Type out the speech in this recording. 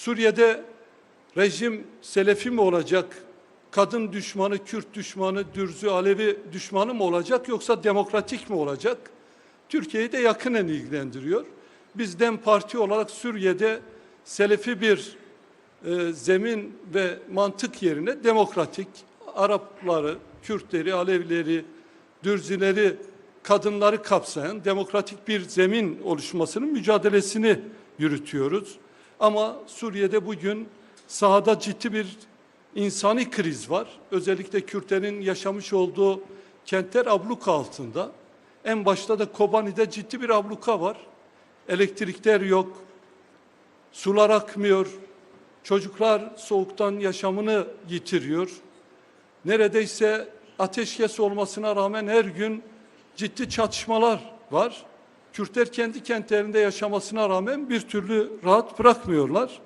Suriye'de rejim Selefi mi olacak, kadın düşmanı, Kürt düşmanı, Dürzü, Alevi düşmanı mı olacak yoksa demokratik mi olacak? Türkiye'yi de yakinen ilgilendiriyor. Biz DEM Parti olarak Suriye'de Selefi bir e, zemin ve mantık yerine demokratik Arapları, Kürtleri, Alevileri, Dürzileri, kadınları kapsayan demokratik bir zemin oluşmasının mücadelesini yürütüyoruz. Ama Suriye'de bugün sahada ciddi bir insani kriz var. Özellikle Kürtlerin yaşamış olduğu kentler abluka altında. En başta da Kobani'de ciddi bir abluka var. Elektrikler yok, sular akmıyor, çocuklar soğuktan yaşamını yitiriyor. Neredeyse ateşkes olmasına rağmen her gün ciddi çatışmalar var. Kürtler kendi kentlerinde yaşamasına rağmen bir türlü rahat bırakmıyorlar.